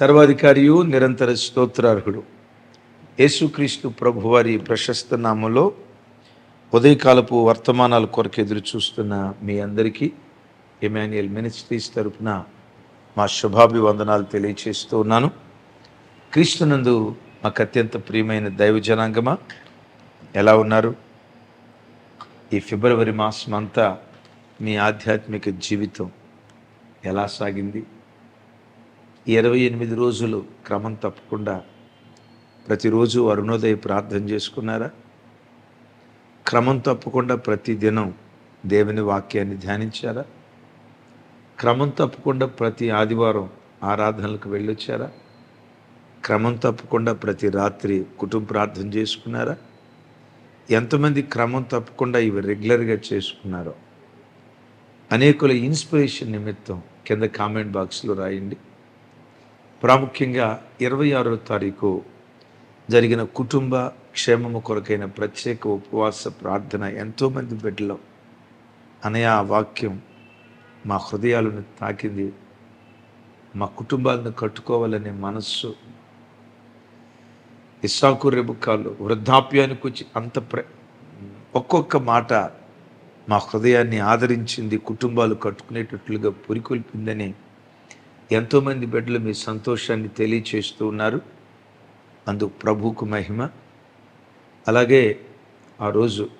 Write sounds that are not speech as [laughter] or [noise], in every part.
సర్వాధికారియు నిరంతర స్తోత్రార్హుడు. యేసుక్రీస్తు ప్రభువారి ప్రశస్త నామంలో ఉదయకాలపు వర్తమానాల కొరకు ఎదురు చూస్తున్న మీ అందరికీ ఎమాన్యుయల్ మినిస్ట్రీస్ తరపున మా శుభాభివందనాలు తెలియచేస్తూ ఉన్నాను. క్రీస్తునందు మాకు అత్యంత ప్రియమైన దైవ జనాంగమా ఎలా ఉన్నారు? ఈ ఫిబ్రవరి మాసం అంతా మీ ఆధ్యాత్మిక జీవితం ఎలా సాగింది? ఇరవై ఎనిమిది రోజులు క్రమం తప్పకుండా ప్రతిరోజు అరుణోదయ ప్రార్థన చేసుకున్నారా? క్రమం తప్పకుండా ప్రతి దినం దేవుని వాక్యాన్ని ధ్యానించారా? క్రమం తప్పకుండా ప్రతి ఆదివారం ఆరాధనలకు వెళ్ళొచ్చారా? క్రమం తప్పకుండా ప్రతి రాత్రి కుటుంబ ప్రార్థన చేసుకున్నారా? ఎంతమంది క్రమం తప్పకుండా ఇవి రెగ్యులర్గా చేసుకున్నారో? అనేకుల ఇన్స్పిరేషన్ నిమిత్తం కింద కామెంట్ బాక్స్లో రాయండి. ప్రాముఖ్యంగా ఇరవై ఆరో తారీఖు జరిగిన కుటుంబ క్షేమము కొరకైన ప్రత్యేక ఉపవాస ప్రార్థన ఎంతోమంది బిడ్డలో. అనే ఆ వాక్యం మా హృదయాలను తాకింది. మా కుటుంబాలను కట్టుకోవాలనే మనస్సు. ఇస్సాకు రెబుకాలు వృద్ధాప్యానికి వచ్చి అంత ప్ర ఒక్కొక్క మాట మా హృదయాన్ని ఆదరించింది కుటుంబాలు కట్టుకునేటట్లుగా పురికొల్పిందని ఎంతోమంది బిడ్డలు మీ సంతోషాన్ని తెలియచేస్తూ ఉన్నారు. అందుకు ప్రభువుకు మహిమ. అలాగే ఆ రోజు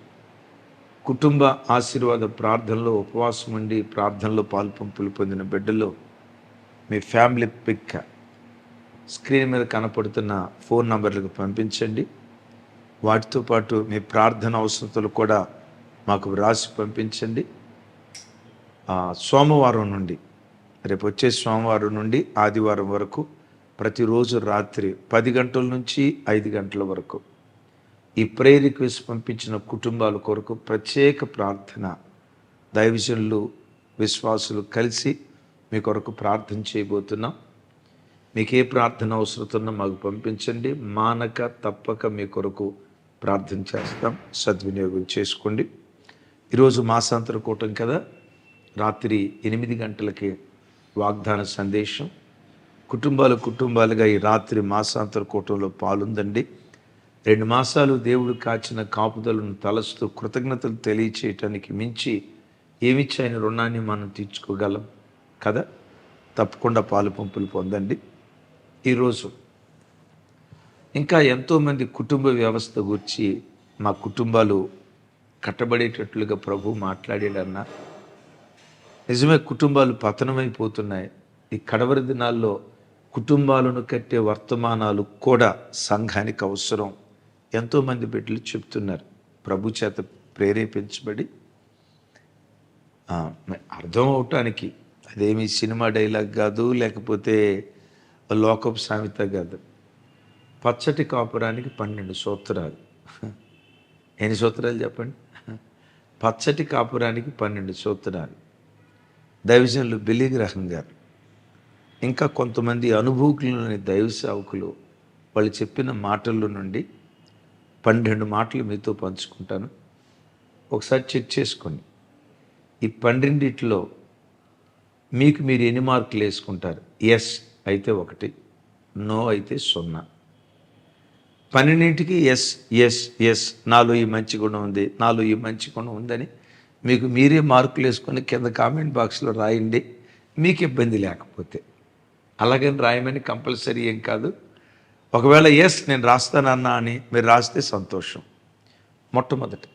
కుటుంబ ఆశీర్వాద ప్రార్థనలో ఉపవాసం ఉండి ప్రార్థనలో పాల్పంపులు పొందిన బిడ్డలో మీ ఫ్యామిలీ పిక్ స్క్రీన్ మీద కనపడుతున్న ఫోన్ నంబర్లకు పంపించండి. వాటితో పాటు మీ ప్రార్థన అవసరతలు కూడా మాకు వ్రాసి పంపించండి. సోమవారం నుండి రేపు వచ్చే సోమవారం నుండి ఆదివారం వరకు ప్రతిరోజు రాత్రి పది గంటల నుంచి ఐదు గంటల వరకు. ఈ ప్రేయర్ రిక్వెస్ట్ పంపించిన కుటుంబాల కొరకు ప్రత్యేక ప్రార్థన. దైవజనులు విశ్వాసులు కలిసి మీ కొరకు ప్రార్థన చేయబోతున్నాం. మీకు ఏ ప్రార్థన అవసరతున్నా మాకు పంపించండి. మానక తప్పక మీ కొరకు ప్రార్థన చేస్తాం. సద్వినియోగం చేసుకోండి. ఈరోజు మాసాంతర కూటం కదా? రాత్రి ఎనిమిది గంటలకి వాగ్దాన సందేశం. కుటుంబాలు కుటుంబాలుగా ఈ రాత్రి మాసాంతర కూటంలో పాలుందండి. రెండు మాసాలు దేవుడు కాచిన కాపుదలను తలస్తూ కృతజ్ఞతలు తెలియచేయటానికి మించి ఏమిచ్చి ఆయన రుణాన్ని మనం తీర్చుకోగలం కదా? తప్పకుండా పాలు పంపులు పొందండి. ఈరోజు ఇంకా ఎంతోమంది కుటుంబ వ్యవస్థ గురించి మా కుటుంబాలు కట్టబడేటట్లుగా ప్రభు మాట్లాడాడన్నా నిజమే కుటుంబాలు పతనమైపోతున్నాయి. ఈ కడవరి దినాల్లో కుటుంబాలను కట్టే వర్తమానాలు కూడా సంఘానికి అవసరం. ఎంతోమంది బిడ్డలు చెప్తున్నారు ప్రభు చేత ప్రేరేపించబడి. అర్థం అవటానికి అదేమి సినిమా డైలాగ్ కాదు లేకపోతే లోకపు సామెత కాదు. పచ్చటి కాపురానికి పన్నెండు సూత్రాలు. ఎన్ని సూత్రాలు చెప్పండి? పచ్చటి కాపురానికి పన్నెండు సూత్రాలు. దైవజనులు బిలీగ్రహం గారు. ఇంకా కొంతమంది అనుభూకులని దైవ సేవకులు వాళ్ళు చెప్పిన మాటల నుండి పన్నెండు మాటలు మీతో పంచుకుంటాను. ఒకసారి చెక్ చేసుకోండి. ఈ పన్నెండిట్లో మీకు మీరు ఎన్ని మార్కులు వేసుకుంటారు? ఎస్ అయితే ఒకటి నో అయితే సున్నా. పన్నెండింటికి ఎస్ ఎస్ ఎస్ నాలో ఈ మంచి గుణం ఉంది నాలో ఈ మంచి గుణం ఉందని మీకు మీరే మార్కులు వేసుకొని కింద కామెంట్ బాక్స్లో రాయండి. మీకు ఇబ్బంది లేకపోతే. అలాగని రాయమని కంపల్సరీ ఏం కాదు. ఒకవేళ ఎస్ నేను రాస్తానన్నా అని మీరు రాస్తే సంతోషం. మొట్టమొదటి.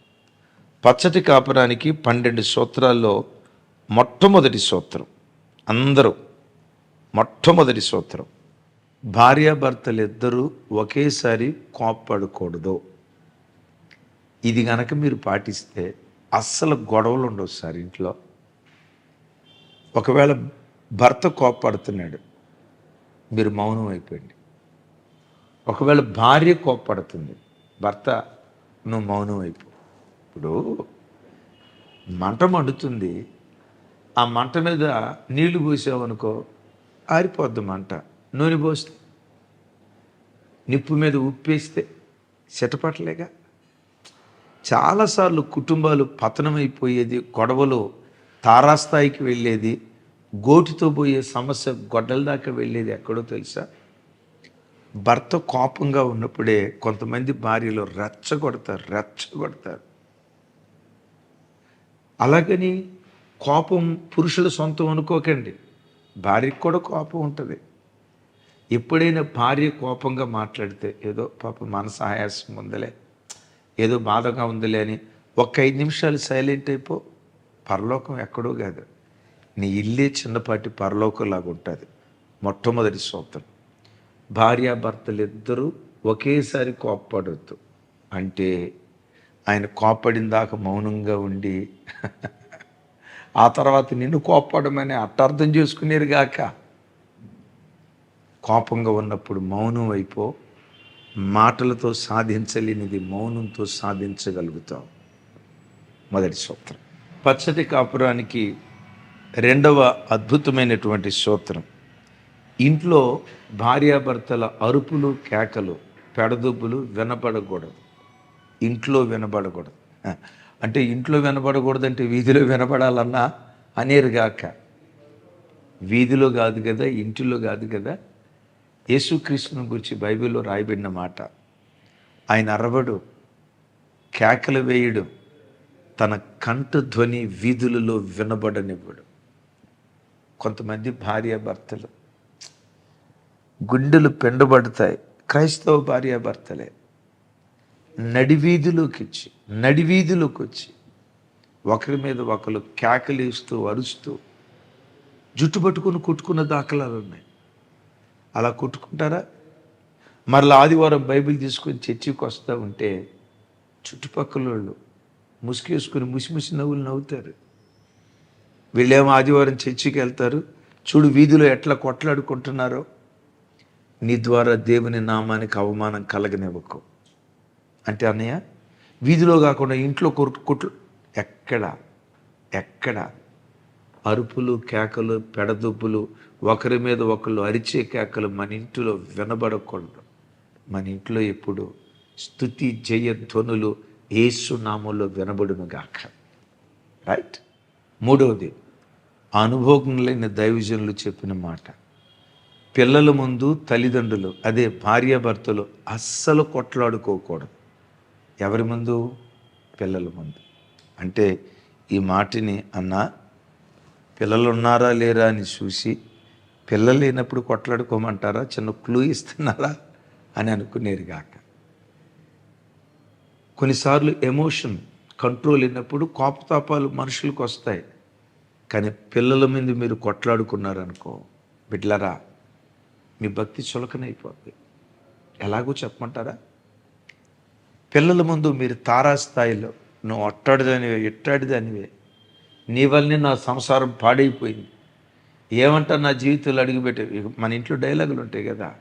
పచ్చటి కాపురానికి పన్నెండు సూత్రాల్లో మొట్టమొదటి సూత్రం. అందరూ మొట్టమొదటి సూత్రం. భార్యాభర్తలు ఇద్దరూ ఒకేసారి కోప్పడకూడదు. ఇది గనక మీరు పాటిస్తే అస్సలు గొడవలు ఉండవు సార్ ఇంట్లో. ఒకవేళ భర్త కోప్పడుతున్నాడు మీరు మౌనం అయిపోయింది ఒకవేళ భార్య కోప్పడుతుంది భర్త నువ్వు మౌనం అయిపో. ఇప్పుడు మంట మండుతుంది ఆ మంట మీద నీళ్ళు పోసావనుకో ఆరిపోద్ది మంట. నూనె పోస్తే నిప్పు మీద ఉప్పేస్తే సిటపట్టలేగా చాలాసార్లు కుటుంబాలు పతనమైపోయేది గొడవలు తారాస్థాయికి వెళ్ళేది గోటితో పోయే సమస్య గొడ్డల దాకా వెళ్ళేది ఎక్కడో తెలుసా? భర్త కోపంగా ఉన్నప్పుడే కొంతమంది భార్యలు రెచ్చగొడతారు రెచ్చగొడతారు. అలాగని కోపం పురుషుల సొంతం అనుకోకండి. భార్యకు కూడా కోపం ఉంటుంది. ఎప్పుడైనా భార్య కోపంగా మాట్లాడితే ఏదో పాప మనసు ఆయాసం ఉందలే. ఏదో బాధగా ఉందిలే అని ఒక్క ఐదు నిమిషాలు సైలెంట్ అయిపో. పరలోకం ఎక్కడో కాదు. నీ ఇల్లే చిన్నపాటి పరలోకంలాగా ఉంటుంది. మొట్టమొదటి సూత్రం భార్యాభర్తలు ఇద్దరూ ఒకేసారి కోప్పడొద్దు. అంటే ఆయన కోప్పడిన దాకా మౌనంగా ఉండి [laughs] ఆ తర్వాత నిన్ను కోప్పడమని అట్టర్థం చేసుకునేరు గాక. కోపంగా ఉన్నప్పుడు మౌనం అయిపో. మాటలతో సాధించలేనిది మౌనంతో సాధించగలుగుతాం. మొదటి సూత్రం పచ్చటి కాపురానికి రెండవ అద్భుతమైనటువంటి సూత్రం ఇంట్లో భార్యాభర్తల అరుపులు కేకలు పెడదుబ్బులు వినపడకూడదు. ఇంట్లో వినబడకూడదు అంటే ఇంట్లో వినపడకూడదంటే అంటే వీధిలో వినపడాలన్నా అనేరుగాక. వీధిలో కాదు కదా ఇంటిలో కాదు కదా యేసుక్రీస్తుని గురించి బైబిల్లో రాయబడిన మాట ఆయన అరవడు కేకలు వేయడు తన కంఠ ధ్వని వీధులలో వినబడనివ్వడు. కొంతమంది భార్యాభర్తలు గుండెలు పెండబడతాయి. క్రైస్తవ భార్యాభర్తలే నడివీధిలోకి వచ్చి నడివీధిలోకి వచ్చి ఒకరి మీద ఒకరు కేకలేస్తూ అరుస్తూ జుట్టు పట్టుకుని కొట్టుకున్న దాఖలాలు ఉన్నాయి. అలా కొట్టుకుంటారా? మరలా ఆదివారం బైబిల్ తీసుకొని చర్చికి వస్తూ ఉంటే చుట్టుపక్కల వాళ్ళు ముసుగేసుకుని ముసి ముసి నవ్వులు నవ్వుతారు. వీళ్ళేమో ఆదివారం చర్చికి వెళ్తారు. చూడు వీధిలో ఎట్లా కొట్లాడుకుంటున్నారో. నీ ద్వారా దేవుని నామానికి అవమానం కలగనివ్వకు. అంటే అన్నయ్య వీధిలో కాకుండా ఇంట్లో కొట్టు కొట్లు ఎక్కడ ఎక్కడ? అరుపులు కేకలు పెడదుబ్బులు ఒకరి మీద ఒకళ్ళు అరిచే కేకలు మన ఇంటిలో వినబడకూడదు మన ఇంట్లో ఎప్పుడు స్థుతి జయ ధ్వనులు ఏసు నామంలో వినబడును గాక. రైట్ మూడవది అనుభవం లేని దైవజనులు చెప్పిన మాట. పిల్లల ముందు తల్లిదండ్రులు అదే భార్యాభర్తలు అస్సలు కొట్లాడుకోకూడదు. ఎవరి ముందు? పిల్లల ముందు. అంటే ఈ మాటని అన్నా పిల్లలు ఉన్నారా లేరా అని చూసి పిల్లలు లేనప్పుడు కొట్లాడుకోమంటారా? చిన్న క్లూ ఇస్తున్నారా? అని అనుకునేరు కాక. కొన్నిసార్లు ఎమోషన్ కంట్రోల్ అయినప్పుడు కోపతాపాలు మనుషులకు వస్తాయి. కానీ పిల్లల మీద మీరు కొట్లాడుకున్నారనుకో బిడ్లరా మీ భక్తి చులకనైపోద్ది. ఎలాగో చెప్పమంటారా? పిల్లల ముందు మీరు తారాస్థాయిలో నువ్వు అట్టాడిదానివే ఇట్టాడిదానివే నీ వల్లనే నా సంసారం పాడైపోయింది. ఏమంటా నా జీవితంలో అడుగుపెట్టే? మన ఇంట్లో డైలాగులు ఉంటాయి కదా.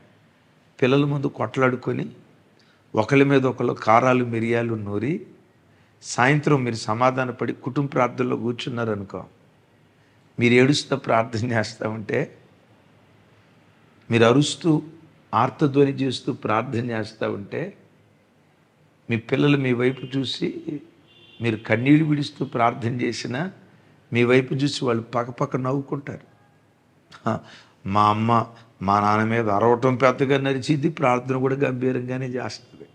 పిల్లల ముందు కొట్లాడుకొని ఒకరి మీద ఒకరు కారాలు మిరియాలు నూరి సాయంత్రం మీరు సమాధానపడి కుటుంబ ప్రార్థనలో కూర్చున్నారనుకో మీరు ఏడుస్తూ ప్రార్థన చేస్తూ ఉంటే మీరు అరుస్తూ ఆర్తధ్వని చేస్తూ ప్రార్థన చేస్తూ ఉంటే మీ పిల్లలు మీ వైపు చూసి మీరు కన్నీళ్ళు విడుస్తూ ప్రార్థన చేసినా మీ వైపు చూసి వాళ్ళు పక్కపక్క నవ్వుకుంటారు. మా అమ్మ మా నాన్న మీద అరవటం పెద్దగా నడిచింది ప్రార్థన కూడా గంభీరంగానే చేస్తుంది.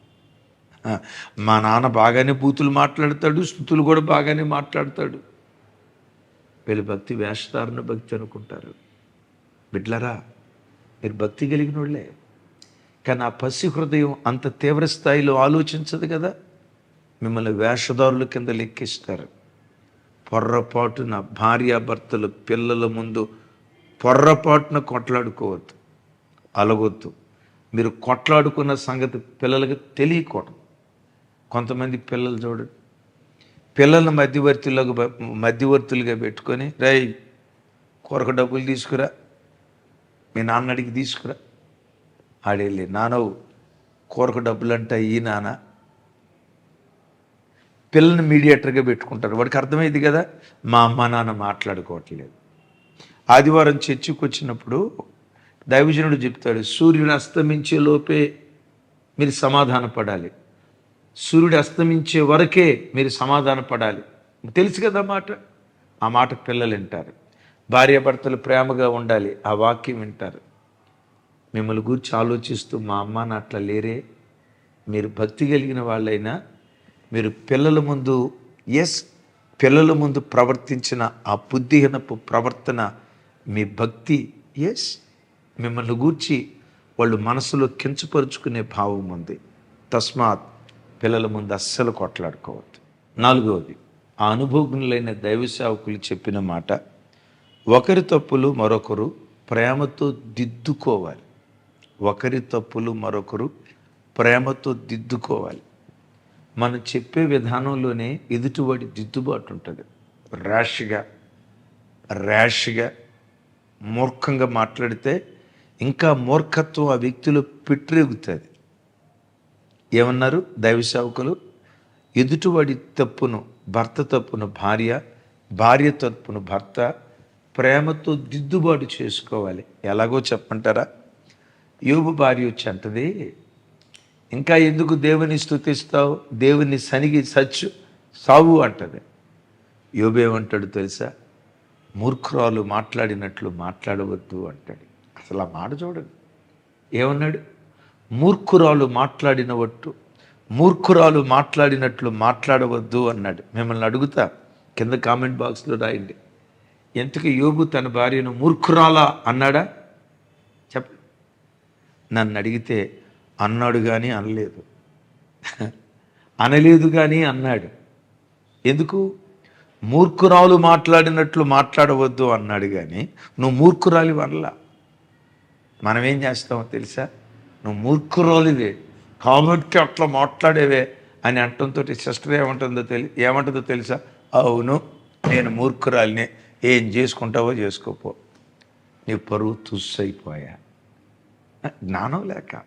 మా నాన్న బాగానే బూతులు మాట్లాడతాడు స్థుతులు కూడా బాగానే మాట్లాడతాడు. వీళ్ళు భక్తి వేషధారణ భక్తి అనుకుంటారు. బిడ్లరా మీరు భక్తి కలిగిన వాళ్ళే. కానీ ఆ పసి హృదయం అంత తీవ్ర స్థాయిలో ఆలోచించదు కదా. మిమ్మల్ని వేషధారుల కింద లెక్కిస్తారు. పొర్రపాటున భార్యాభర్తలు పిల్లల ముందు పొర్రపాటున కొట్లాడుకోవద్దు. అలగొద్దు. మీరు కొట్లాడుకున్న సంగతి పిల్లలకి తెలియకూడదు. కొంతమంది పిల్లలు చూడండి పిల్లల్ని మధ్యవర్తులకు మధ్యవర్తులుగా పెట్టుకొని రై కొరకు డబ్బులు తీసుకురా మీ నాన్న అడిగి తీసుకురా. ఆడేళ్ళి నానవు కూరకు డబ్బులు అంటే ఈ నాన్న. పిల్లల్ని మీడియేటర్గా పెట్టుకుంటారు. వాడికి అర్థమైంది కదా మా అమ్మ నాన్న మాట్లాడుకోవట్లేదు. ఆదివారం చర్చికి వచ్చినప్పుడు దైవజనుడు చెప్తాడు సూర్యుడు అస్తమించే లోపే మీరు సమాధాన పడాలి. సూర్యుడు అస్తమించే వరకే మీరు సమాధాన పడాలి. తెలుసు కదా మాట? ఆ మాట పిల్లలు వింటారు. భార్యాభర్తలు ప్రేమగా ఉండాలి ఆ వాక్యం వింటారు. మిమ్మల్ని గురించి ఆలోచిస్తూ మా అమ్మ నా అట్లా లేరే. మీరు భక్తి కలిగిన వాళ్ళైనా మీరు పిల్లల ముందు ఎస్ పిల్లల ముందు ప్రవర్తించిన ఆ బుద్ధిహీనపు ప్రవర్తన మీ భక్తి ఎస్ మిమ్మల్ని గూర్చి వాళ్ళు మనసులో కించపరుచుకునే భావం ఉంది. తస్మాత్ పిల్లల ముందు అస్సలు కొట్లాడుకోవద్దు. నాలుగవది ఆ అనుభవజ్ఞులైన దైవ సేవకులు చెప్పిన మాట ఒకరి తప్పులు మరొకరు ప్రేమతో దిద్దుకోవాలి. ఒకరి తప్పులు మరొకరు ప్రేమతో దిద్దుకోవాలి. మనం చెప్పే విధానంలోనే ఎదుటివాడి దిద్దుబాటు ఉంటుంది. ర్యాష్గా ర్యాష్గా మూర్ఖంగా మాట్లాడితే ఇంకా మూర్ఖత్వం ఆ వ్యక్తిలో పిట్రెగుతుంది. ఏమన్నారు దైవ సేవకులు ఎదుటివాడి తప్పును భర్త తప్పును భార్య భార్య తప్పును భర్త ప్రేమతో దిద్దుబాటు చేసుకోవాలి. ఎలాగో చెప్పంటారా? యోబు భార్య వచ్చి అంటది ఇంకా ఎందుకు దేవుని స్తుతిస్తావు? దేవుని సనిగి సచ్చు సావు అంటది. యోబేమంటాడు తెలుసా? మూర్ఖురాలు మాట్లాడినట్లు మాట్లాడవద్దు అంటాడు. అసలు ఆ మాట చూడండి. ఏమన్నాడు? మూర్ఖురాలు మాట్లాడినవట్టు మూర్ఖురాలు మాట్లాడినట్లు మాట్లాడవద్దు అన్నాడు. మిమ్మల్ని అడుగుతా కింద కామెంట్ బాక్స్లో రాయండి. ఎంతకు యోబు తన భార్యను మూర్ఖురాలా అన్నాడా? చెప్ప నన్ను అడిగితే అన్నాడు కానీ అనలేదు. [laughs] అనలేదు కానీ అన్నాడు. ఎందుకు? మూర్ఖురాలు మాట్లాడినట్లు మాట్లాడవద్దు అన్నాడు కానీ నువ్వు మూర్ఖురాలి వల్ల మనం ఏం చేస్తామో తెలుసా? నువ్వు మూర్ఖురాలివే. కాబట్టి అట్లా మాట్లాడేవే అని అంటంతో సిస్టర్ ఏమంటుందో తెలి ఏమంటుందో తెలుసా? అవును నేను మూర్ఖురాలిని. ఏం చేసుకుంటావో చేసుకోపో. నీ పరువు తుస్సైపోయా. జ్ఞానం లేక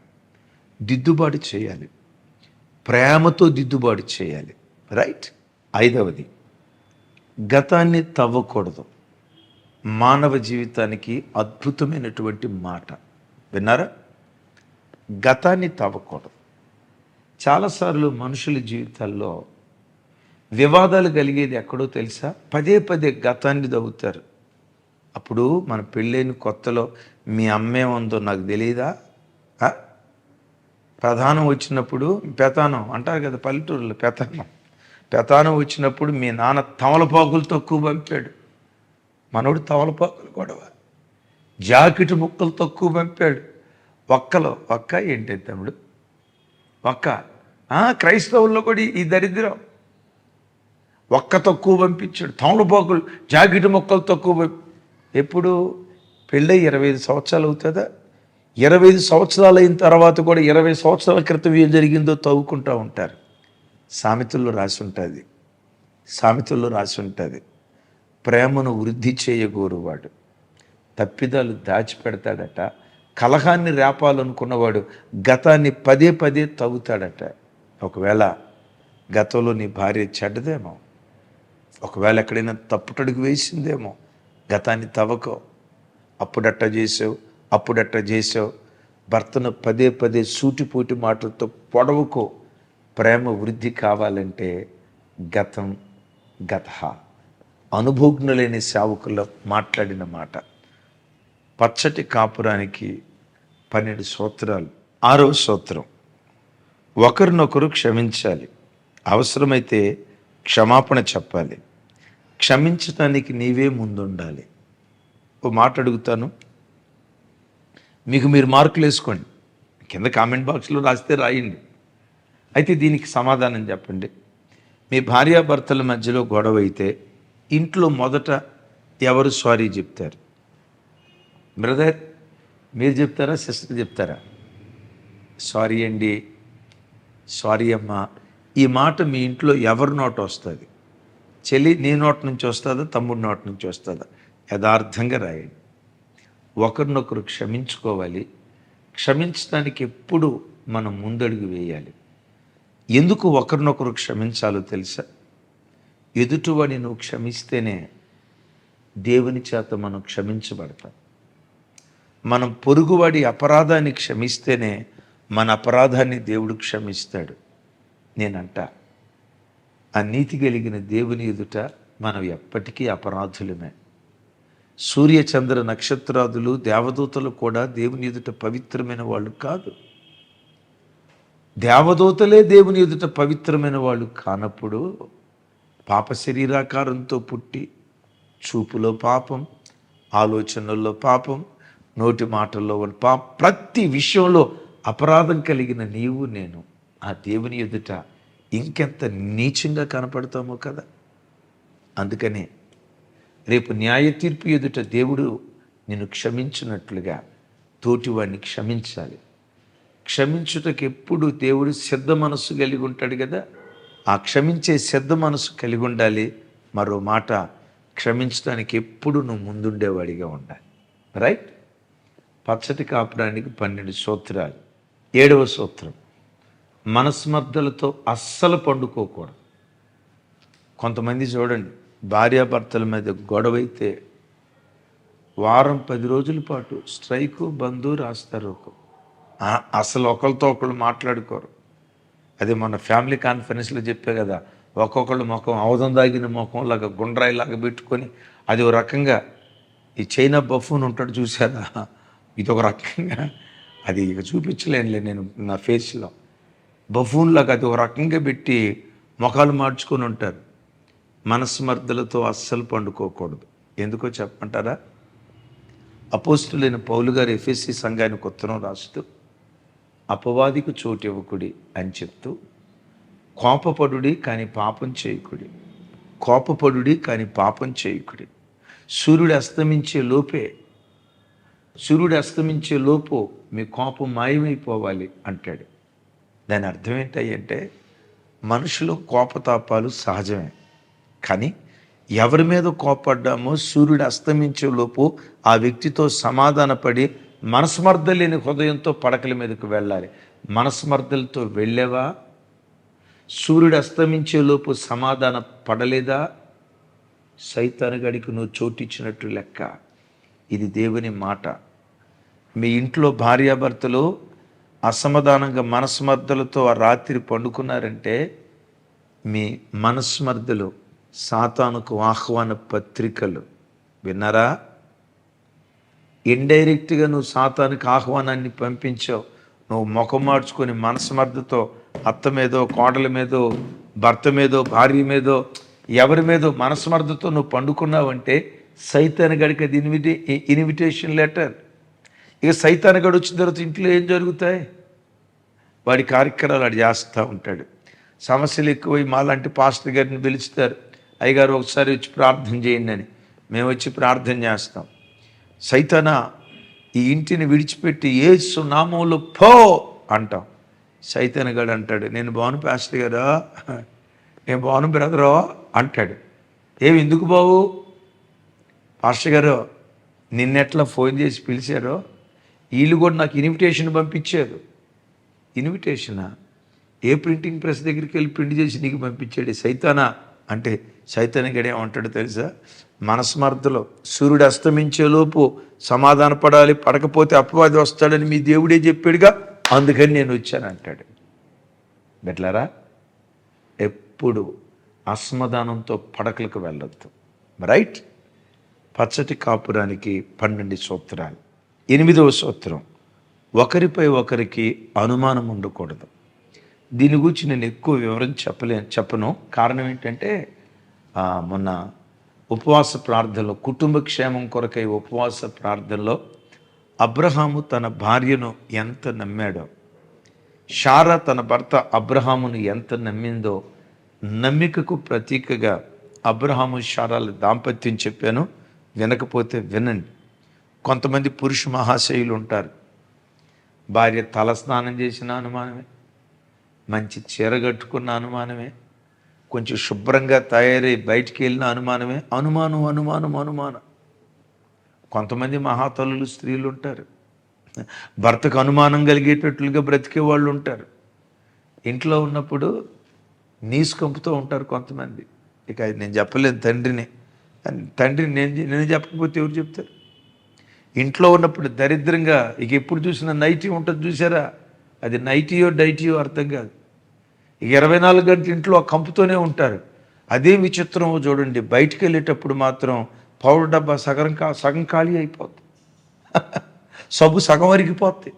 దిద్దుబాటు చేయాలి. ప్రేమతో దిద్దుబాటు చేయాలి. రైట్? ఐదవది. గతాన్ని తవ్వకూడదు. మానవ జీవితానికి అద్భుతమైనటువంటి మాట. విన్నారా? గతాన్ని తవ్వకూడదు. చాలాసార్లు మనుషుల జీవితాల్లో వివాదాలు కలిగేది ఎక్కడో తెలుసా? పదే పదే గతాన్ని తవ్వుతారు. అప్పుడు మన పెళ్ళైన కొత్తలో మీ అమ్మే ఉందో నాకు తెలియదా ప్రధానం వచ్చినప్పుడు పెతానం అంటారు కదా పల్లెటూరులో పెతానం. పెతానం వచ్చినప్పుడు మీ నాన్న తమలపాకులు తక్కువ పంపాడు. మనోడు తమలపాకులు గొడవ. జాకెట్ ముక్కలు తక్కువ పంపాడు. ఒక్కలో ఒక్క ఏంటి తమ్ముడు? ఒక్క. క్రైస్తవుల్లో కూడా ఈ దరిద్రం. ఒక్క తక్కువ పంపించాడు. తమలపాకులు జాకెట్ ముక్కలు తక్కువ పంపి. ఎప్పుడు? పెళ్ళై ఇరవై ఐదు సంవత్సరాలు అవుతుందా? ఇరవై ఐదు సంవత్సరాలు అయిన తర్వాత కూడా ఇరవై సంవత్సరాల క్రితం ఏం జరిగిందో తవ్వుకుంటూ ఉంటారు. సామెతల్లో రాసి ఉంటుంది. సామెతల్లో రాసి ఉంటుంది. ప్రేమను వృద్ధి చేయగోరువాడు తప్పిదాలు దాచిపెడతాడట. కలహాన్ని రేపాలనుకున్నవాడు గతాన్ని పదే పదే తవ్వుతాడట. ఒకవేళ గతంలో నీ భార్య చెడ్డదేమో ఒకవేళ ఎక్కడైనా తప్పుటడుగు వేసిందేమో గతాన్ని తవ్వకో. అప్పుడట్ట చేసావు అప్పుడట్ట చేసావు. భర్తను పదే పదే సూటిపోటి మాటలతో పొడవుకో. ప్రేమ వృద్ధి కావాలంటే గతం గత అనుభోగ్నులైన సేవకుల్లో మాట్లాడిన మాట. పచ్చటి కాపురానికి పన్నెండు సూత్రాలు. ఆరవ సూత్రం. ఒకరినొకరు క్షమించాలి. అవసరమైతే క్షమాపణ చెప్పాలి. క్షమించటానికి నీవే ముందుండాలి. ఓ మాట అడుగుతాను. మీకు మీరు మార్కులు వేసుకోండి కింద కామెంట్ బాక్స్లో రాస్తే రాయండి. అయితే దీనికి సమాధానం చెప్పండి. మీ భార్యాభర్తల మధ్యలో గొడవ అయితే ఇంట్లో మొదట ఎవరు సారీ చెప్తారు? బ్రదర్ మీరు చెప్తారా సిస్టర్ చెప్తారా? సారీ అండి సారీ అమ్మా ఈ మాట మీ ఇంట్లో ఎవరి నోట వస్తుంది? చెల్లి నీ నోట నుంచి వస్తుందా తమ్ముడి నోట నుంచి వస్తుందా? యథార్థంగా రాయండి. ఒకరినొకరు క్షమించుకోవాలి. క్షమించడానికి ఎప్పుడు మనం ముందడుగు వేయాలి. ఎందుకు ఒకరినొకరు క్షమించాలో తెలుసా? ఎదుటివాడిని నువ్వు క్షమిస్తేనే దేవుని చేత మనం క్షమించబడతాం. మనం పొరుగువాడి అపరాధాన్ని క్షమిస్తేనే మన అపరాధాన్ని దేవుడు క్షమిస్తాడు. నేనంట ఆ నీతి కలిగిన దేవుని ఎదుట మనం ఎప్పటికీ అపరాధులమే. సూర్యచంద్ర నక్షత్రాదులు దేవదూతలు కూడా దేవుని ఎదుట పవిత్రమైన వాళ్ళు కాదు. దేవదూతలే దేవుని ఎదుట పవిత్రమైన వాళ్ళు కానప్పుడు పాప శరీరాకారంతో పుట్టి చూపులో పాపం ఆలోచనల్లో పాపం నోటి మాటల్లో ఉన్న పాప ప్రతి విషయంలో అపరాధం కలిగిన నీవు నేను ఆ దేవుని ఎదుట ఇంకెంత నీచంగా కనపడతామో కదా. అందుకనే రేపు న్యాయ తీర్పు ఎదుట దేవుడు నిన్ను క్షమించినట్లుగా తోటివాడిని క్షమించాలి. క్షమించుటకు ఎప్పుడు దేవుడు సిద్ధ మనస్సు కలిగి ఉంటాడు కదా? ఆ క్షమించే సిద్ధ మనస్సు కలిగి ఉండాలి. మరో మాట క్షమించడానికి ఎప్పుడు నువ్వు ముందుండేవాడిగా ఉండాలి. రైట్ పచ్చటి కాపడానికి పన్నెండు సూత్రాలు. ఏడవ సూత్రం మనస్మర్ధలతో అస్సలు పండుకోకూడదు. కొంతమంది చూడండి భార్యాభర్తల మీద గొడవైతే వారం పది రోజుల పాటు స్ట్రైకు బంధు రాస్తారు అసలు ఒకరితో ఒకళ్ళు మాట్లాడుకోరు. అది మన ఫ్యామిలీ కాన్ఫరెన్స్లో చెప్పే కదా ఒక్కొక్కళ్ళు ముఖం అవధం దాగిన ముఖంలాగా గుండ్రాయిలాగా పెట్టుకొని అది ఒక రకంగా ఈ చైనా బఫూన్ ఉంటాడు చూసారా ఇది ఒక రకంగా అది ఇక చూపించలేనులే నేను నా ఫేస్లో. బఫూన్లాగా అది ఒక రకంగా పెట్టి ముఖాలు మార్చుకొని ఉంటారు. మనస్మర్ధలతో అస్సలు పండుకోకూడదు. ఎందుకో చెప్పమంటారా? అపోస్టులైన పౌలు గారు ఎఫ్ఎస్సి సంఘానికి ఉత్తరం రాస్తూ అపవాదికు చోటు ఇవ్వకుడి అని చెప్తూ కోపపడుడి కానీ పాపం చేయకుడి కోపపడుడి కానీ పాపం చేయకుడి. సూర్యుడు అస్తమించే లోపే సూర్యుడు అస్తమించే లోపు మీ కోపం మాయమైపోవాలి అంటాడు. దాని అర్థం ఏంటంటే మనుషులు కోపతాపాలు సహజమే. కానీ ఎవరి మీద కోపడ్డామో సూర్యుడు అస్తమించే లోపు ఆ వ్యక్తితో సమాధానపడి మనస్మర్ధ లేని హృదయంతో పడకల మీదకు వెళ్ళాలి. మనస్మర్ధలతో వెళ్ళేవా? సూర్యుడు అస్తమించేలోపు సమాధాన పడలేదా? సైతానుగడికి నువ్వు చోటిచ్చినట్టు లెక్క. ఇది దేవుని మాట. మీ ఇంట్లో భార్యాభర్తలు అసమాధానంగా మనస్మర్ధలతో ఆ రాత్రి పండుకున్నారంటే మీ మనస్మర్ధలు సాతానుకు ఆహ్వాన పత్రికలు. విన్నారా? ఇండైరెక్ట్గా నువ్వు సాతానికి ఆహ్వానాన్ని పంపించావు. నువ్వు ముఖం మార్చుకొని మనస్మర్థతో అత్త మీదో కోడల మీదో భర్త మీదో భార్య మీదో ఎవరి మీదో మనస్మర్ధతో నువ్వు పండుకున్నావంటే సైతాన్ గడికి అది ఇన్విటే ఇన్విటేషన్ లెటర్. ఇక సైతాన్ గడి వచ్చిన తర్వాత ఇంట్లో ఏం జరుగుతాయి? వాడి కార్యక్రమాలు వాడు చేస్తూ ఉంటాడు. సమస్యలు ఎక్కువై మాలాంటి పాస్టర్ గారిని పిలుస్తారు. అయ్యగారు ఒకసారి వచ్చి ప్రార్థన చేయండి అని. మేము వచ్చి ప్రార్థన చేస్తాం. సైతాన ఈ ఇంటిని విడిచిపెట్టి ఏసు నామంలో పో అంటాం. సైతాన్ గడు అంటాడు నేను బాను పాస్టర్ కదా నేను బాను బ్రదరో? అంటాడు. ఏమి ఎందుకు బావు? పాస్టర్ గారు నిన్నెట్లా ఫోన్ చేసి పిలిచారో వీళ్ళు కూడా నాకు ఇన్విటేషన్ పంపించారు. ఇన్విటేషనా? ఏ ప్రింటింగ్ ప్రెస్ దగ్గరికి వెళ్ళి ప్రింట్ చేసి నీకు పంపించాడు? సైతానా? అంటే సైతాన్ గడే ఏమంటాడు తెలుసా? మనస్మర్థలో సూర్యుడు అస్తమించేలోపు సమాధాన పడాలి పడకపోతే అపవాది వస్తాడని మీ దేవుడే చెప్పాడుగా అందుకని నేను వచ్చాను అంటాడు. బెట్లారా ఎప్పుడు అసమాధానంతో పడకలకు వెళ్ళొద్దు. రైట్? పచ్చటి కాపురానికి పన్నెండు సూత్రాలు. ఎనిమిదవ సూత్రం ఒకరిపై ఒకరికి అనుమానం ఉండకూడదు. దీని గురించి నేను ఎక్కువ వివరం చెప్పలే చెప్పను. కారణం ఏంటంటే మొన్న ఉపవాస ప్రార్థనలో కుటుంబ క్షేమం కొరకై ఉపవాస ప్రార్థనలో అబ్రహాము తన భార్యను ఎంత నమ్మాడో షారా తన భర్త అబ్రహామును ఎంత నమ్మిందో నమ్మికకు ప్రతీకగా అబ్రహాము షారాల దాంపత్యం చెప్పాను. వినకపోతే వినండి. కొంతమంది పురుష మహాశయులు ఉంటారు. భార్య తలస్నానం చేసిన అనుమానమే మంచి చీర కట్టుకున్న అనుమానమే కొంచెం శుభ్రంగా తయారై బయటికి వెళ్ళిన అనుమానమే. అనుమానం అనుమానం అనుమానం. కొంతమంది మహాతల్లులు స్త్రీలు ఉంటారు. భర్తకు అనుమానం కలిగేటట్లుగా బ్రతికే వాళ్ళు ఉంటారు. ఇంట్లో ఉన్నప్పుడు నీసుకంపుతూ ఉంటారు కొంతమంది. ఇక అది నేను చెప్పలేను తండ్రిని. తండ్రిని నేను నేను చెప్పకపోతే ఎవరు చెప్తారు? ఇంట్లో ఉన్నప్పుడు దరిద్రంగా ఇక ఎప్పుడు చూసినా నైటీ ఉంటుంది చూసారా? అది నైటీయో డైటీయో అర్థం కాదు. ఇరవై నాలుగు గంటల ఇంట్లో కంపుతోనే ఉంటారు. అదే విచిత్రమో చూడండి బయటికి వెళ్ళేటప్పుడు మాత్రం పౌడర్ డబ్బా సగం కా సగం ఖాళీ అయిపోద్ది. [laughs] సబ్బు సగం అరిగిపోద్ది.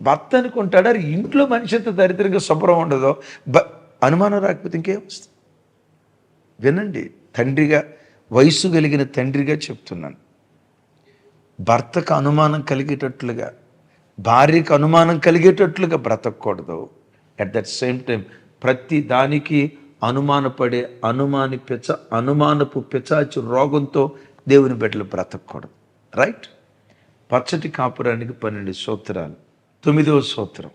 భర్త అనుకుంటాడు అరే ఇంట్లో మనిషి ఎంత దరిద్రంగా శుభ్రం ఉండదో బ అనుమానం రాకపోతే ఇంకేం వస్తుంది? వినండి తండ్రిగా వయసు కలిగిన తండ్రిగా చెప్తున్నాను. భర్తకు అనుమానం కలిగేటట్లుగా భార్యకు అనుమానం కలిగేటట్లుగా బ్రతకూడదు. అట్ దట్ సేమ్ టైం ప్రతి దానికి అనుమానపడే అనుమాని పిచ్చ అనుమానపు పిచాచి రోగంతో దేవుని బిడ్డలు బ్రతకూడదు. రైట్ పచ్చటి కాపురానికి పన్నెండు సూత్రాలు. తొమ్మిదవ సూత్రం.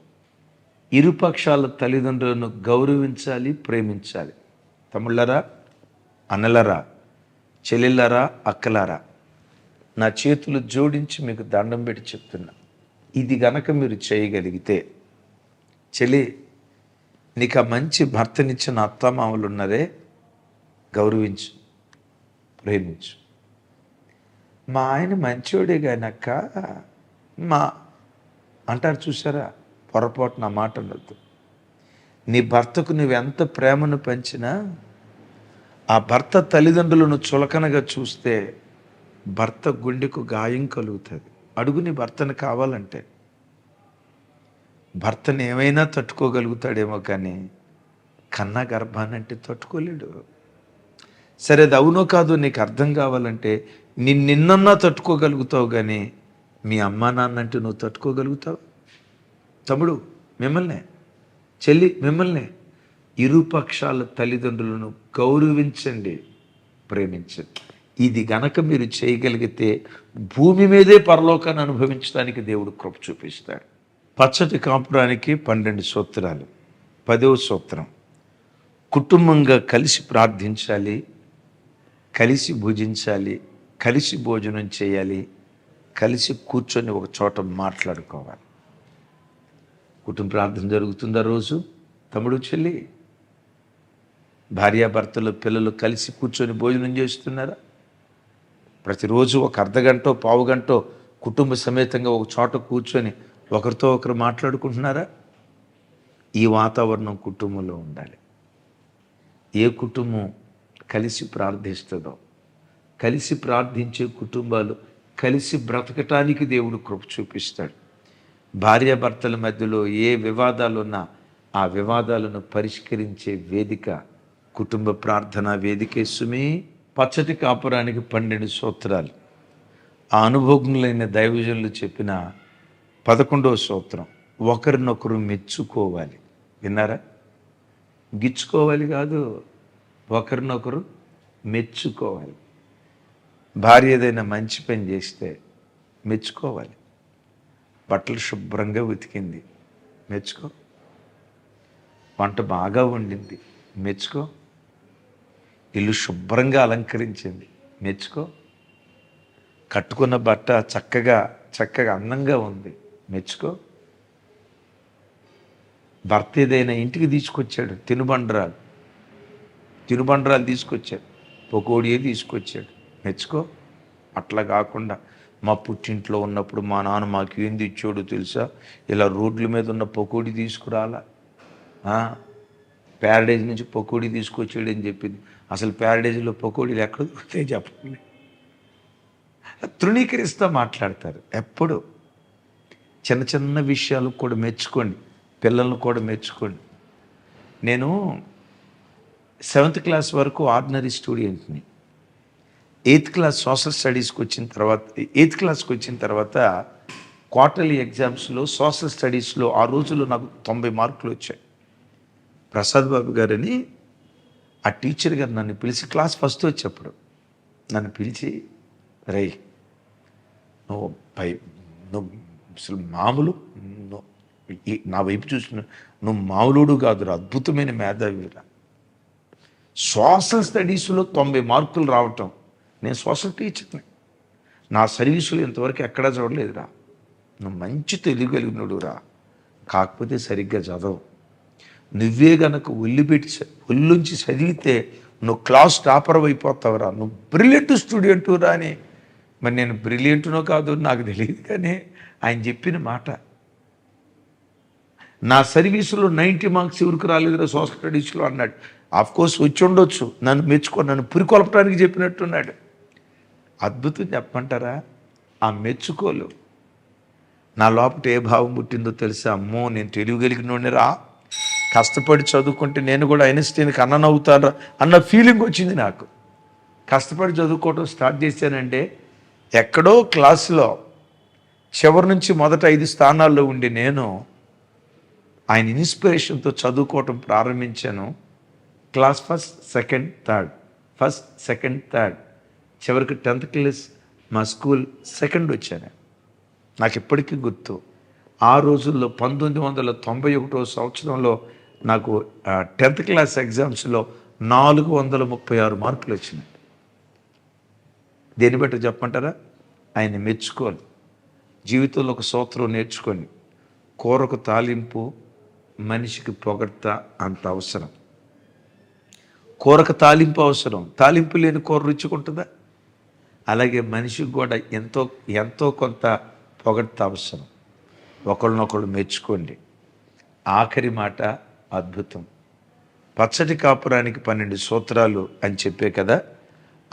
ఇరుపక్షాల తల్లిదండ్రులను గౌరవించాలి ప్రేమించాలి. తమ్ముళ్ళరా అనలరా చెల్లెళ్ళరా అక్కలారా నా చేతులు జోడించి మీకు దండం పెట్టి చెప్తున్నా. ఇది గనక మీరు చేయగలిగితే చెల్లి నీకు ఆ మంచి భర్తనిచ్చిన అత్తమామలు ఉన్నారే గౌరవించు ప్రేమించు. మా ఆయన మంచోడే కానక్క మా అంటారు చూసారా? పొరపాటున మాట అనొద్దు. నీ భర్తకు నువ్వెంత ప్రేమను పంచినా ఆ భర్త తల్లిదండ్రులను చులకనగా చూస్తే భర్త గుండెకు గాయం కలుగుతుంది. అడుగు నీ భర్తను కావాలంటే భర్తను ఏమైనా తట్టుకోగలుగుతాడేమో కానీ కన్న గర్భానంటే తట్టుకోలేడు. సరే అది అవునో కాదు నీకు అర్థం కావాలంటే నిన్ను నిన్నన్నా తట్టుకోగలుగుతావు కానీ మీ అమ్మా నాన్న అంటే నువ్వు తట్టుకోగలుగుతావు. తమ్ముడు మిమ్మల్నే చెల్లి మిమ్మల్నే ఇరుపక్షాల తల్లిదండ్రులను గౌరవించండి ప్రేమించండి. ఇది గనక మీరు చేయగలిగితే భూమి మీదే పరలోకాన్ని అనుభవించడానికి దేవుడు కృప చూపిస్తాడు. పచ్చటి కాపురానికి పన్నెండు సూత్రాలు పదవ సూత్రం కుటుంబంగా కలిసి ప్రార్థించాలి కలిసి భుజించాలి కలిసి భోజనం చేయాలి కలిసి కూర్చొని ఒక చోట మాట్లాడుకోవాలి. కుటుంబ ప్రార్థన జరుగుతుందా రోజు? తమ్ముడు చెల్లి భార్యాభర్తలు పిల్లలు కలిసి కూర్చొని భోజనం చేస్తున్నారా? ప్రతిరోజు ఒక అర్ధగంటో పావుగంటో కుటుంబ సమేతంగా ఒక చోట కూర్చొని ఒకరితో ఒకరు మాట్లాడుకుంటున్నారా? ఈ వాతావరణం కుటుంబంలో ఉండాలి. ఏ కుటుంబం కలిసి ప్రార్థిస్తుందో కలిసి ప్రార్థించే కుటుంబాలు కలిసి బ్రతకటానికి దేవుడు కృప చూపిస్తాడు. భార్యాభర్తల మధ్యలో ఏ వివాదాలు ఉన్నా ఆ వివాదాలను పరిష్కరించే వేదిక కుటుంబ ప్రార్థన వేదికే సుమి. పచ్చటి కాపురానికి పన్నెండు సూత్రాలు. ఆ అనుభవజ్ఞులైన దైవజనులు చెప్పిన పదకొండవ సూత్రం ఒకరినొకరు మెచ్చుకోవాలి. విన్నారా? గిచ్చుకోవాలి కాదు ఒకరినొకరు మెచ్చుకోవాలి. భార్య ఏదైనా మంచి పని చేస్తే మెచ్చుకోవాలి. బట్టలు శుభ్రంగా ఉతికింది మెచ్చుకో. వంట బాగా వండింది మెచ్చుకో. ఇల్లు శుభ్రంగా అలంకరించింది మెచ్చుకో. కట్టుకున్న బట్ట చక్కగా చక్కగా అందంగా ఉంది. మెచ్చుకో. భర్త ఏదైనా ఇంటికి తీసుకొచ్చాడు తినుబండరాలు. తినుబండరాలు తీసుకొచ్చాడు పకోడియే తీసుకొచ్చాడు. మెచ్చుకో. అట్లా కాకుండా మా పుట్టింట్లో ఉన్నప్పుడు మా నాన్న మాకు ఏంది ఇచ్చాడు తెలుసా? ఇలా రోడ్ల మీద ఉన్న పకోడీ తీసుకురాలా? ప్యారడైజ్ నుంచి పకోడీ తీసుకొచ్చాడు అని చెప్పింది. అసలు ప్యారడైజ్లో పకోడీలు ఎక్కడ దొరుకుతాయి చెప్పండి. తృణీకరిస్తూ మాట్లాడతారు. ఎప్పుడు? చిన్న చిన్న విషయాలు కూడా మెచ్చుకోండి. పిల్లలను కూడా మెచ్చుకోండి. నేను సెవెంత్ క్లాస్ వరకు ఆర్డినరీ స్టూడెంట్ని. ఎయిత్ క్లాస్ సోషల్ స్టడీస్కి వచ్చిన తర్వాత ఎయిత్ క్లాస్కి వచ్చిన తర్వాత క్వార్టర్లీ ఎగ్జామ్స్లో సోషల్ స్టడీస్లో ఆ రోజుల్లో నాకు తొంభై మార్కులు వచ్చాయి. ప్రసాద్ బాబు గారని ఆ టీచర్ గారు నన్ను పిలిచి క్లాస్ ఫస్ట్ వచ్చేప్పుడు నన్ను పిలిచి రై నువ్వు పై నువ్వు అసలు మామూలు? నా. వైపు చూసిన నువ్వు మామూలుడు కాదురా అద్భుతమైన మేధావిరా. సోషల్ స్టడీస్లో తొంభై మార్కులు రావటం నేను సోషల్ టీచర్ని. నా సర్వీసులు ఇంతవరకు ఎక్కడా చూడలేదురా. నువ్వు మంచి తెలివి కలిగినడురా. కాకపోతే సరిగ్గా చదవు నువ్వే గనక ఒళ్ళుపెట్టి ఒళ్ళుంచి చదివితే నువ్వు క్లాస్ టాపర్ అయిపోతావురా. నువ్వు బ్రిలియంట్ స్టూడెంటురా అని. మరి నేను బ్రిలియంట్నో కాదు నాకు తెలియదు కానీ ఆయన చెప్పిన మాట నా సర్వీసులో నైంటీ మార్క్స్ ఎవరికి రాలేదురా సోషల్ స్టడీస్లో అన్నాడు. ఆఫ్ కోర్స్ వచ్చి ఉండొచ్చు నన్ను మెచ్చుకో నన్ను పురికొల్పడానికి చెప్పినట్టున్నాడు. అద్భుతం చెప్పమంటారా? ఆ మెచ్చుకోలు. నా లోపల ఏ భావం పుట్టిందో తెలుసా? అమ్మో నేను తెలియగలిగిన రా. కష్టపడి చదువుకుంటే నేను కూడా ఐన్స్టీన్కి అన్ననవుతాను అన్న ఫీలింగ్ వచ్చింది నాకు. కష్టపడి చదువుకోవడం స్టార్ట్ చేశానంటే ఎక్కడో క్లాసులో చివరి నుంచి మొదట ఐదు స్థానాల్లో ఉండి నేను ఆయన ఇన్స్పిరేషన్తో చదువుకోవటం ప్రారంభించాను. Class first second third. First second third. చివరికి టెన్త్ క్లాస్ మా స్కూల్ సెకండ్ వచ్చాను. నాకు ఇప్పటికీ గుర్తు. ఆ రోజుల్లో పంతొమ్మిది వందల తొంభై ఒకటో సంవత్సరంలో నాకు టెన్త్ క్లాస్ ఎగ్జామ్స్లో నాలుగు వందల ముప్పై ఆరు మార్కులు వచ్చినాయి. దేన్ని బట్టి చెప్పమంటారా? ఆయన మెచ్చుకోవాలి జీవితంలో ఒక సూత్రం నేర్చుకొని కూరకు తాలింపు మనిషికి పొగడ్త అంత అవసరం. కూరకు తాలింపు అవసరం. తాలింపు లేని కూర రుచికుంటుందా? అలాగే మనిషికి కూడా ఎంతో ఎంతో కొంత పొగడ్త అవసరం. ఒకళ్ళనొకళ్ళు మెచ్చుకోండి. ఆఖరి మాట అద్భుతం. పచ్చటి కాపురానికి పన్నెండు సూత్రాలు అని చెప్పే కదా?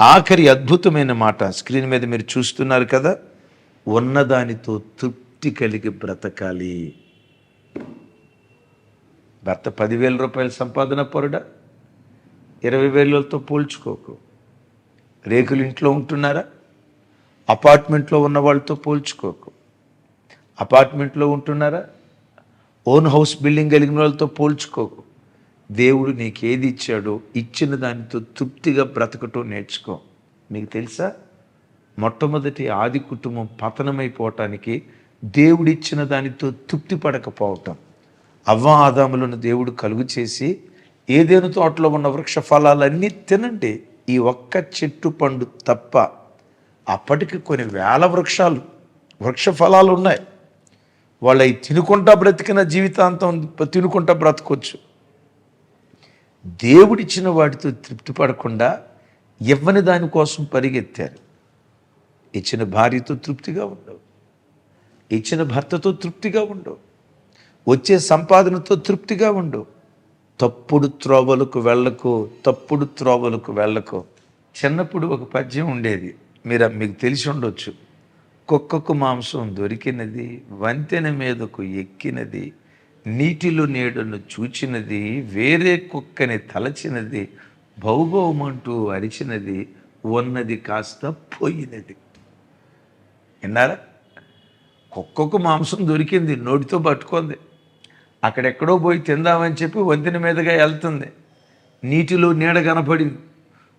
ఆఖరి అద్భుతమైన మాట స్క్రీన్ మీద మీరు చూస్తున్నారు కదా? ఉన్నదానితో తృప్తి కలిగి బ్రతకాలి. భర్త పదివేల రూపాయల సంపాదన పొరడా? ఇరవై వేలతో పోల్చుకోకు. రేకులు ఇంట్లో ఉంటున్నారా? అపార్ట్మెంట్లో ఉన్న వాళ్ళతో పోల్చుకోకు. అపార్ట్మెంట్లో ఉంటున్నారా? ఓన్ హౌస్ బిల్డింగ్ కలిగిన వాళ్ళతో పోల్చుకోకు. దేవుడు నీకు ఏది ఇచ్చాడో ఇచ్చిన దానితో తృప్తిగా బ్రతకటం నేర్చుకో. మీకు తెలుసా? మొట్టమొదటి ఆది కుటుంబం పతనమైపోవటానికి దేవుడిచ్చిన దానితో తృప్తి పడకపోవటం. అవ్వ ఆదాములను దేవుడు కలుగు చేసి ఏదేను తోటలో ఉన్న వృక్ష ఫలాలన్నీ తినండి. ఈ ఒక్క చెట్టు పండు తప్ప అప్పటికి కొన్ని వేల వృక్షాలు వృక్ష ఫలాలు ఉన్నాయి. వాళ్ళ తినుకుంటా బ్రతికిన జీవితాంతం తినుకుంటా బ్రతకొచ్చు. దేవుడిచ్చిన వాటితో తృప్తి పడకుండా ఇవ్వని దానికోసం పరిగెత్తారు. ఇచ్చిన భార్యతో తృప్తిగా ఉండవు. ఇచ్చిన భర్తతో తృప్తిగా ఉండవు. వచ్చే సంపాదనతో తృప్తిగా ఉండవు. తప్పుడు త్రోవలకు వెళ్ళకు తప్పుడు త్రోవలకు వెళ్ళకు. చిన్నప్పుడు ఒక పద్యం ఉండేది. మీరు మీకు తెలిసి ఉండొచ్చు. కుక్కకు మాంసం దొరికినది వంతెన మీదకు ఎక్కినది నీటిలో నీడను చూచినది వేరే కుక్కని తలచినది భౌభౌమంటూ అరిచినది ఉన్నది కాస్త పోయినది. విన్నారా? కుక్కకు మాంసం దొరికింది నోటితో పట్టుకుంది. అక్కడెక్కడో పోయి తిందామని చెప్పి వంతెన మీదుగా వెళ్తుంది. నీటిలో నీడ కనపడింది.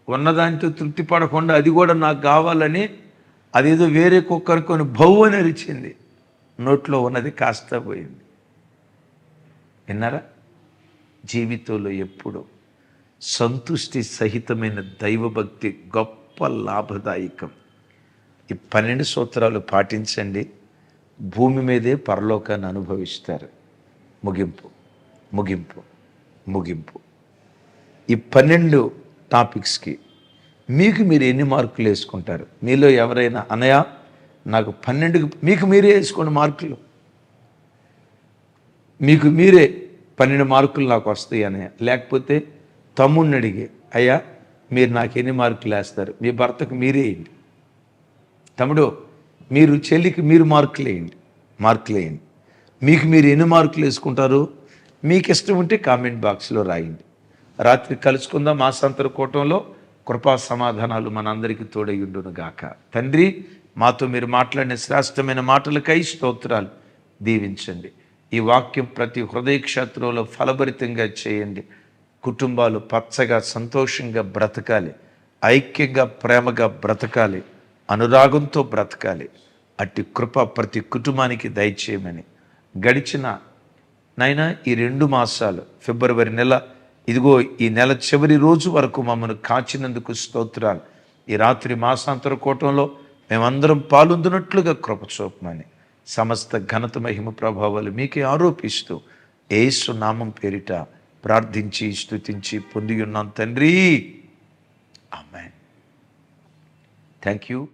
ఉన్నదానితో తృప్తి పడకుండా అది కూడా నాకు కావాలని అదేదో వేరే కుక్క అనుకొని భౌ అని అరిచింది. నోట్లో ఉన్నది కాస్త పోయింది. విన్నారా? జీవితంలో ఎప్పుడు సంతుష్టి సహితమైన దైవభక్తి గొప్ప లాభదాయకం. ఈ పన్నెండు సూత్రాలు పాటించండి. భూమి మీదే పరలోకాన్ని అనుభవిస్తారు. ముగింపు ముగింపు ముగింపు. ఈ పన్నెండు టాపిక్స్కి మీకు మీరు ఎన్ని మార్కులు వేసుకుంటారు? మీలో ఎవరైనా అనయ? నాకు పన్నెండు మీకు మీరే వేసుకోండి మార్కులు. మీకు మీరే పన్నెండు మార్కులు నాకు వస్తాయి అనయ్య లేకపోతే తమ్ముడిని అడిగి అయ్యా మీరు నాకు ఎన్ని మార్కులు వేస్తారు? మీ భర్తకు మీరే వేయండి. తమ్ముడు మీరు చెల్లికి మీరు మార్కులు వేయండి మార్కులు వేయండి. మీకు మీరు ఎన్ని మార్కులు వేసుకుంటారు? మీకు ఇష్టం ఉంటే కామెంట్ బాక్స్లో రాయండి. రాత్రి కలుసుకుందాం మాసాంతర కూటంలో. కృపా సమాధానాలు మనందరికీ తోడయుండును గాక. తండ్రి మాతో మీరు మాట్లాడిన శ్రేష్టమైన మాటలకై స్తోత్రాలు దీవించండి. ఈ వాక్యం ప్రతి హృదయ క్షేత్రంలో ఫలభరితంగా చేయండి. కుటుంబాలు పచ్చగా సంతోషంగా బ్రతకాలి. ఐక్యంగా ప్రేమగా బ్రతకాలి. అనురాగంతో బ్రతకాలి. అట్టి కృప ప్రతి కుటుంబానికి దయచేయమని గడిచిన నైనా ఈ రెండు మాసాలు ఫిబ్రవరి నెల ఇదిగో ఈ నెల చివరి రోజు వరకు మమ్మల్ని కాచినందుకు స్తోత్రాలు. ఈ రాత్రి మాసాంతర కూటంలో మేమందరం పాలుందునట్లుగా కృప చూపమని సమస్త ఘనత మహిమ ప్రభావాలు మీకే ఆరోపిస్తూ ఏసు నామం పేరిట ప్రార్థించి స్తుతించి పొంది ఉన్నాం తండ్రి. అమ్మాయి థ్యాంక్ యూ